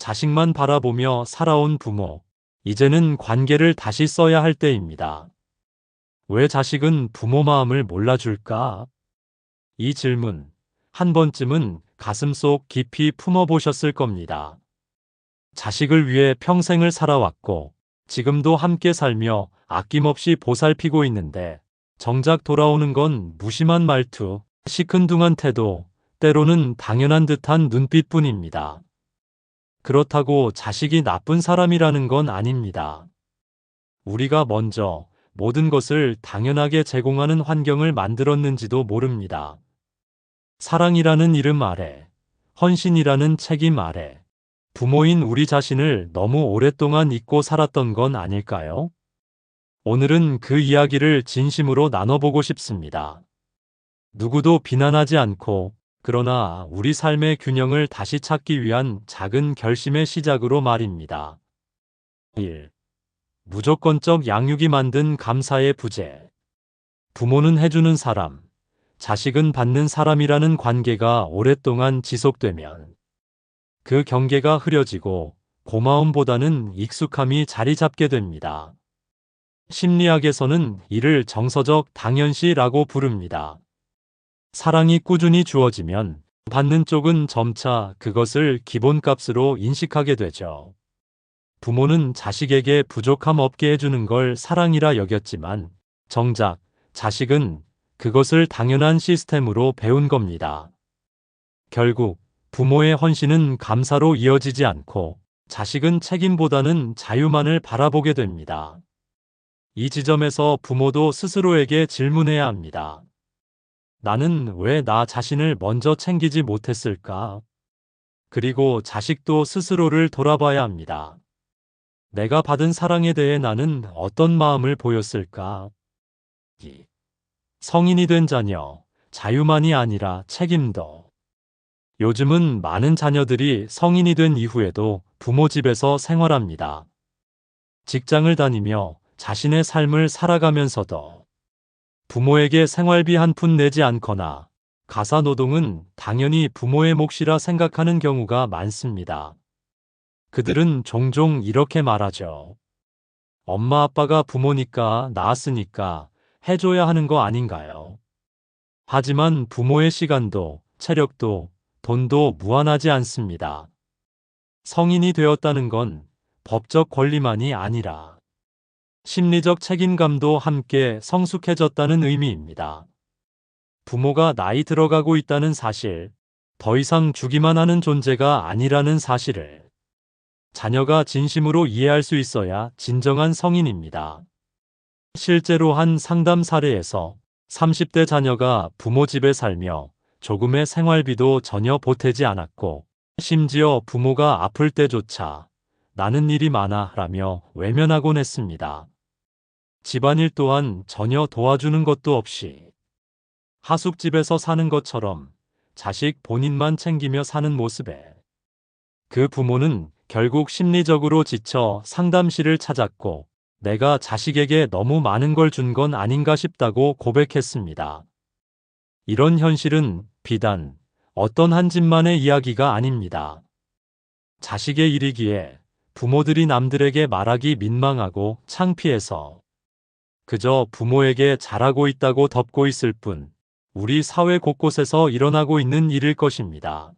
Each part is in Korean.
자식만 바라보며 살아온 부모. 이제는 관계를 다시 써야 할 때입니다. 왜 자식은 부모 마음을 몰라줄까? 이 질문, 한 번쯤은 가슴 속 깊이 품어보셨을 겁니다. 자식을 위해 평생을 살아왔고, 지금도 함께 살며 아낌없이 보살피고 있는데, 정작 돌아오는 건 무심한 말투, 시큰둥한 태도, 때로는 당연한 듯한 눈빛뿐입니다. 그렇다고 자식이 나쁜 사람이라는 건 아닙니다. 우리가 먼저 모든 것을 당연하게 제공하는 환경을 만들었는지도 모릅니다. 사랑이라는 이름 아래, 헌신이라는 책임 아래, 부모인 우리 자신을 너무 오랫동안 잊고 살았던 건 아닐까요? 오늘은 그 이야기를 진심으로 나눠보고 싶습니다. 누구도 비난하지 않고, 그러나 우리 삶의 균형을 다시 찾기 위한 작은 결심의 시작으로 말입니다. 1. 무조건적 양육이 만든 감사의 부재. 부모는 해주는 사람, 자식은 받는 사람이라는 관계가 오랫동안 지속되면 그 경계가 흐려지고 고마움보다는 익숙함이 자리 잡게 됩니다. 심리학에서는 이를 정서적 당연시라고 부릅니다. 사랑이 꾸준히 주어지면 받는 쪽은 점차 그것을 기본값으로 인식하게 되죠. 부모는 자식에게 부족함 없게 해주는 걸 사랑이라 여겼지만 정작 자식은 그것을 당연한 시스템으로 배운 겁니다. 결국 부모의 헌신은 감사로 이어지지 않고 자식은 책임보다는 자유만을 바라보게 됩니다. 이 지점에서 부모도 스스로에게 질문해야 합니다. 나는 왜 나 자신을 먼저 챙기지 못했을까? 그리고 자식도 스스로를 돌아봐야 합니다. 내가 받은 사랑에 대해 나는 어떤 마음을 보였을까? 2. 성인이 된 자녀, 자유만이 아니라 책임도. 요즘은 많은 자녀들이 성인이 된 이후에도 부모 집에서 생활합니다. 직장을 다니며 자신의 삶을 살아가면서도 부모에게 생활비 한 푼 내지 않거나 가사 노동은 당연히 부모의 몫이라 생각하는 경우가 많습니다. 그들은 종종 이렇게 말하죠. 엄마 아빠가 부모니까 낳았으니까 해줘야 하는 거 아닌가요? 하지만 부모의 시간도 체력도 돈도 무한하지 않습니다. 성인이 되었다는 건 법적 권리만이 아니라 심리적 책임감도 함께 성숙해졌다는 의미입니다. 부모가 나이 들어가고 있다는 사실, 더 이상 주기만 하는 존재가 아니라는 사실을 자녀가 진심으로 이해할 수 있어야 진정한 성인입니다. 실제로 한 상담 사례에서 30대 자녀가 부모 집에 살며 조금의 생활비도 전혀 보태지 않았고 심지어 부모가 아플 때조차 나는 일이 많아 라며 외면하곤 했습니다. 집안일 또한 전혀 도와주는 것도 없이 하숙집에서 사는 것처럼 자식 본인만 챙기며 사는 모습에 그 부모는 결국 심리적으로 지쳐 상담실을 찾았고 내가 자식에게 너무 많은 걸 준 건 아닌가 싶다고 고백했습니다. 이런 현실은 비단 어떤 한 집만의 이야기가 아닙니다. 자식의 일이기에 부모들이 남들에게 말하기 민망하고 창피해서 그저 부모에게 잘하고 있다고 덮고 있을 뿐 우리 사회 곳곳에서 일어나고 있는 일일 것입니다.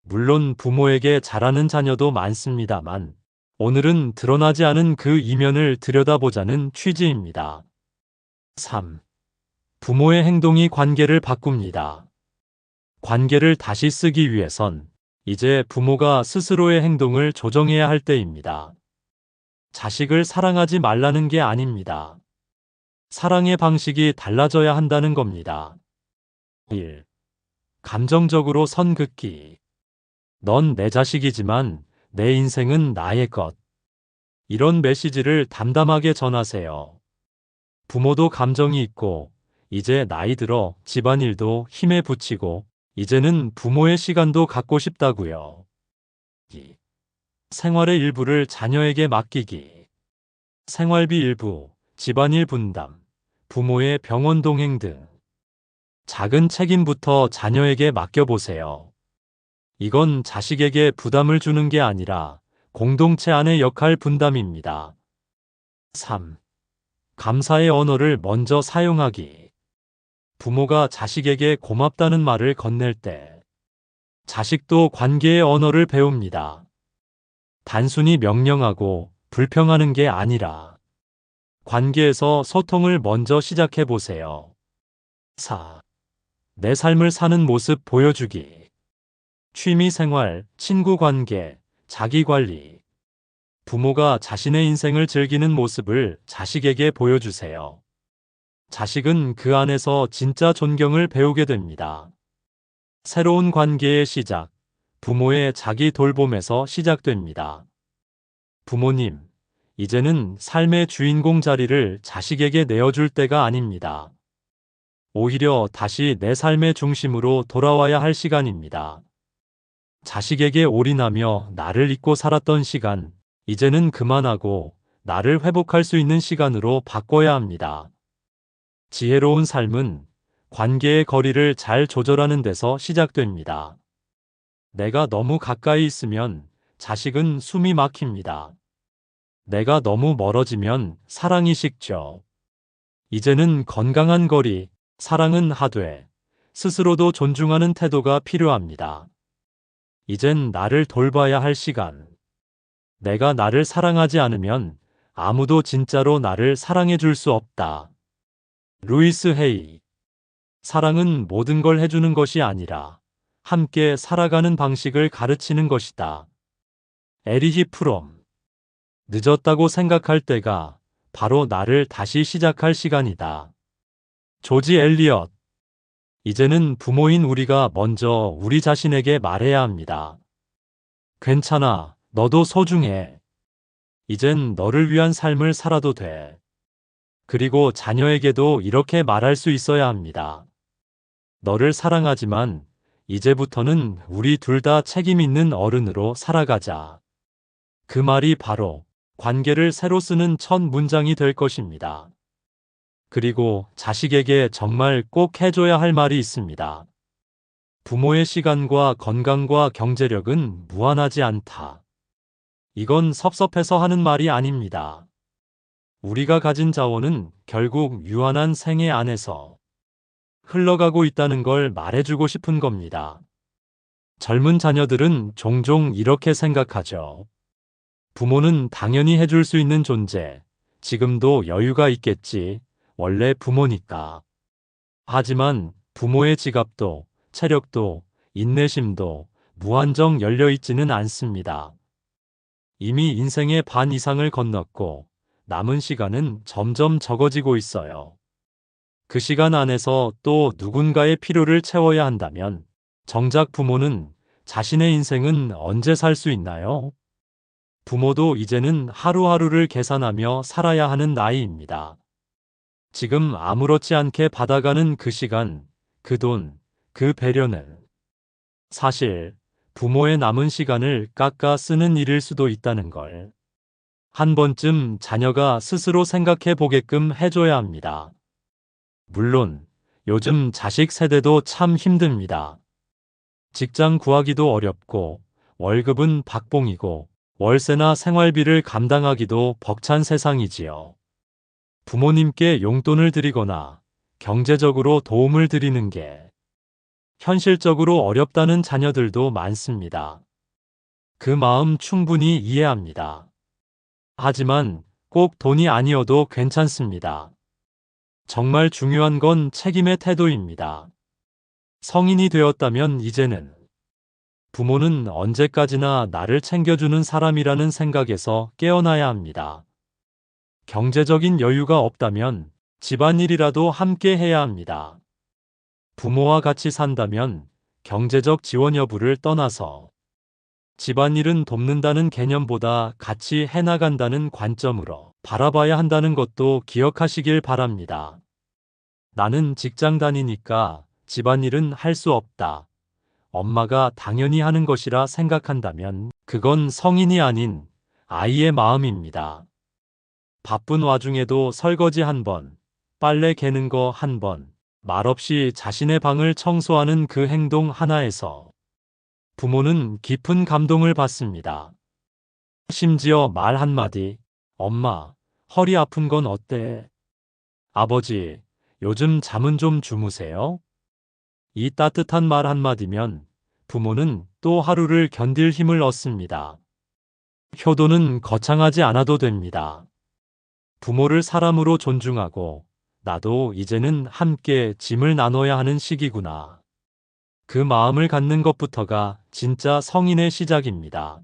물론 부모에게 잘하는 자녀도 많습니다만 오늘은 드러나지 않은 그 이면을 들여다보자는 취지입니다. 3. 부모의 행동이 관계를 바꿉니다. 관계를 다시 쓰기 위해선 이제 부모가 스스로의 행동을 조정해야 할 때입니다. 자식을 사랑하지 말라는 게 아닙니다. 사랑의 방식이 달라져야 한다는 겁니다. 1. 감정적으로 선 긋기. 넌 내 자식이지만 내 인생은 나의 것. 이런 메시지를 담담하게 전하세요. 부모도 감정이 있고, 이제 나이 들어 집안일도 힘에 부치고, 이제는 부모의 시간도 갖고 싶다고요. 2. 생활의 일부를 자녀에게 맡기기. 생활비 일부, 집안일 분담, 부모의 병원 동행 등 작은 책임부터 자녀에게 맡겨보세요. 이건 자식에게 부담을 주는 게 아니라 공동체 안의 역할 분담입니다. 3. 감사의 언어를 먼저 사용하기. 부모가 자식에게 고맙다는 말을 건넬 때 자식도 관계의 언어를 배웁니다. 단순히 명령하고 불평하는 게 아니라 관계에서 소통을 먼저 시작해 보세요. 4. 내 삶을 사는 모습 보여주기. 취미 생활, 친구 관계, 자기 관리. 부모가 자신의 인생을 즐기는 모습을 자식에게 보여주세요. 자식은 그 안에서 진짜 존경을 배우게 됩니다. 새로운 관계의 시작, 부모의 자기 돌봄에서 시작됩니다. 부모님, 이제는 삶의 주인공 자리를 자식에게 내어줄 때가 아닙니다. 오히려 다시 내 삶의 중심으로 돌아와야 할 시간입니다. 자식에게 올인하며 나를 잊고 살았던 시간, 이제는 그만하고 나를 회복할 수 있는 시간으로 바꿔야 합니다. 지혜로운 삶은 관계의 거리를 잘 조절하는 데서 시작됩니다. 내가 너무 가까이 있으면 자식은 숨이 막힙니다. 내가 너무 멀어지면 사랑이 식죠. 이제는 건강한 거리, 사랑은 하되 스스로도 존중하는 태도가 필요합니다. 이젠 나를 돌봐야 할 시간. 내가 나를 사랑하지 않으면 아무도 진짜로 나를 사랑해 줄 수 없다. 루이스 헤이. 사랑은 모든 걸 해주는 것이 아니라 함께 살아가는 방식을 가르치는 것이다. 에리히 프롬. 늦었다고 생각할 때가 바로 나를 다시 시작할 시간이다. 조지 엘리엇. 이제는 부모인 우리가 먼저 우리 자신에게 말해야 합니다. 괜찮아. 너도 소중해. 이젠 너를 위한 삶을 살아도 돼. 그리고 자녀에게도 이렇게 말할 수 있어야 합니다. 너를 사랑하지만 이제부터는 우리 둘 다 책임 있는 어른으로 살아가자. 그 말이 바로 관계를 새로 쓰는 첫 문장이 될 것입니다. 그리고 자식에게 정말 꼭 해줘야 할 말이 있습니다. 부모의 시간과 건강과 경제력은 무한하지 않다. 이건 섭섭해서 하는 말이 아닙니다. 우리가 가진 자원은 결국 유한한 생애 안에서 흘러가고 있다는 걸 말해주고 싶은 겁니다. 젊은 자녀들은 종종 이렇게 생각하죠. 부모는 당연히 해줄 수 있는 존재, 지금도 여유가 있겠지, 원래 부모니까. 하지만 부모의 지갑도 체력도 인내심도 무한정 열려 있지는 않습니다. 이미 인생의 반 이상을 건넜고 남은 시간은 점점 적어지고 있어요. 그 시간 안에서 또 누군가의 필요를 채워야 한다면 정작 부모는 자신의 인생은 언제 살 수 있나요? 부모도 이제는 하루하루를 계산하며 살아야 하는 나이입니다. 지금 아무렇지 않게 받아가는 그 시간, 그 돈, 그 배려는 사실 부모의 남은 시간을 깎아 쓰는 일일 수도 있다는 걸. 한 번쯤 자녀가 스스로 생각해 보게끔 해줘야 합니다. 물론 요즘 자식 세대도 참 힘듭니다. 직장 구하기도 어렵고 월급은 박봉이고 월세나 생활비를 감당하기도 벅찬 세상이지요. 부모님께 용돈을 드리거나 경제적으로 도움을 드리는 게 현실적으로 어렵다는 자녀들도 많습니다. 그 마음 충분히 이해합니다. 하지만 꼭 돈이 아니어도 괜찮습니다. 정말 중요한 건 책임의 태도입니다. 성인이 되었다면 이제는 부모는 언제까지나 나를 챙겨주는 사람이라는 생각에서 깨어나야 합니다. 경제적인 여유가 없다면 집안일이라도 함께 해야 합니다. 부모와 같이 산다면 경제적 지원 여부를 떠나서 집안일은 돕는다는 개념보다 같이 해나간다는 관점으로 바라봐야 한다는 것도 기억하시길 바랍니다. 나는 직장 다니니까 집안일은 할 수 없다. 엄마가 당연히 하는 것이라 생각한다면 그건 성인이 아닌 아이의 마음입니다. 바쁜 와중에도 설거지 한 번, 빨래 개는 거 한 번, 말없이 자신의 방을 청소하는 그 행동 하나에서 부모는 깊은 감동을 받습니다. 심지어 말 한마디, 엄마, 허리 아픈 건 어때? 아버지, 요즘 잠은 좀 주무세요? 이 따뜻한 말 한마디면 부모는 또 하루를 견딜 힘을 얻습니다. 효도는 거창하지 않아도 됩니다. 부모를 사람으로 존중하고 나도 이제는 함께 짐을 나눠야 하는 시기구나. 그 마음을 갖는 것부터가 진짜 성인의 시작입니다.